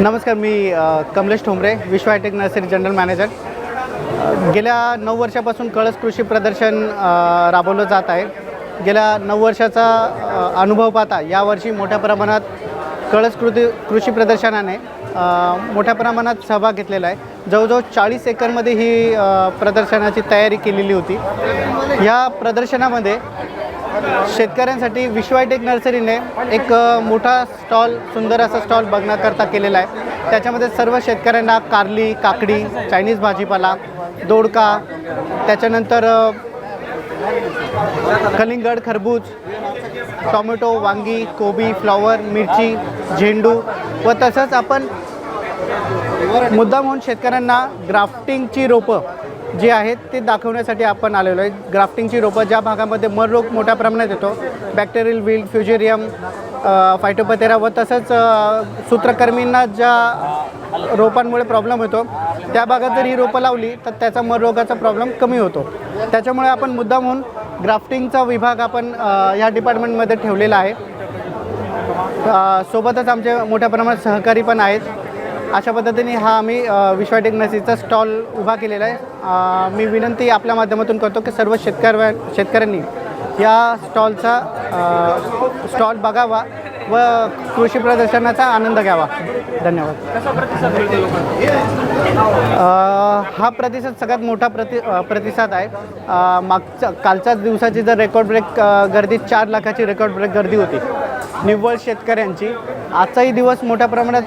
नमस्कार मी कमलेश ठोंबरे विश्व हायटेक नर्सरी जनरल मॅनेजर. गेल्या नऊ वर्षापासून कळस कृषी प्रदर्शन राबवलं जात आहे. गेल्या नऊ वर्षाचा अनुभव पाहता यावर्षी मोठ्या प्रमाणात कळस कृती कृषी प्रदर्शनाने मोठ्या प्रमाणात सहभाग घेतलेला आहे. जवळजवळ चाळीस एकरमध्ये ही प्रदर्शनाची तयारी केलेली होती. या प्रदर्शनामध्ये शेतकऱ्यांसाठी विश्वायटेक नर्सरीने एक मोठा स्टॉल सुंदर असा स्टॉल बघण्याकरता केलेला आहे. त्याच्यामध्ये सर्व शेतकऱ्यांना कारली काकडी चायनीज भाजीपाला दोडका त्याच्यानंतर कलिंगड खरबूज टोमॅटो वांगी कोबी फ्लॉवर मिरची झेंडू व तसंच आपण मुद्दाम होऊन शेतकऱ्यांना ग्राफ्टिंगची रोपं जी आहेत ते दाखवण्यासाठी आपण आलेलो आहे. ग्राफ्टिंगची रोपं ज्या भागामध्ये मर रोग मोठ्या प्रमाणात येतो बॅक्टेरियल विल्ड फ्युजेरियम फायटोपथेरा व तसंच सूत्रकर्मींना ज्या रोपांमुळे प्रॉब्लेम होतो त्या भागात जर ही रोपं लावली तर त्याचा मर रोगाचा प्रॉब्लेम कमी होतो. त्याच्यामुळे आपण मुद्दाम होऊन ग्राफ्टिंगचा विभाग आपण ह्या डिपार्टमेंटमध्ये ठेवलेला आहे. सोबतच आमचे मोठ्या प्रमाणात सहकारी पण आहेत. अशा पद्धतीने हा आम्ही विश्वा टेक्नॉलॉजीचा स्टॉल उभा केलेला आहे. मी विनंती आपल्या माध्यमातून करतो की सर्व शेतकऱ्या शेतकऱ्यांनी या स्टॉलचा स्टॉल बघावा व कृषी प्रदर्शनाचा आनंद घ्यावा. धन्यवाद. हा प्रतिसाद सगळ्यात मोठा प्रति प्रतिसाद आहे. मागच्या कालच्याच दिवसाची जर रेकॉर्ड ब्रेक गर्दी चार लाखाची रेकॉर्ड ब्रेक गर्दी होती. निव्वळ शेतकऱ्यांची. आजचाही दिवस मोठ्या प्रमाणात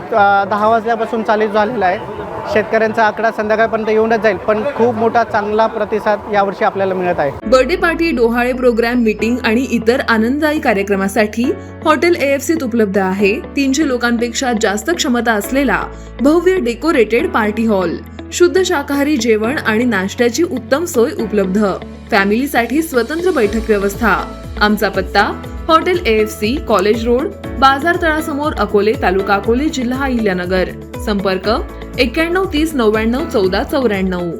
दहा वाजल्यापासून चालू झालेला आहे. शेतकऱ्यांचा आकडा संध्याकाळपर्यंत येऊनच जाईल पण खूप मोठा चांगला प्रतिसाद यावर्षी आपल्याला मिळत आहे. बर्थडे पार्टी डोहाळे प्रोग्राम मीटिंग आणि इतर आनंददायी कार्यक्रमासाठी हॉटेल एएफसीत उपलब्ध आहे. तीनशे लोकांपेक्षा जास्त क्षमता असलेला भव्य डेकोरेटेड पार्टी हॉल. शुद्ध शाकाहारी जेवण आणि नाश्त्याची उत्तम सोय उपलब्ध. फॅमिलीसाठी स्वतंत्र बैठक व्यवस्था. आमचा पत्ता हॉटेल एएफसी कॉलेज रोड बाजार तळासमोर अकोले तालुका अकोले जिल्हा अहिल्यानगर. संपर्क एक्क्याण्णव तीस नव्याण्णव चौदा चौऱ्याण्णव.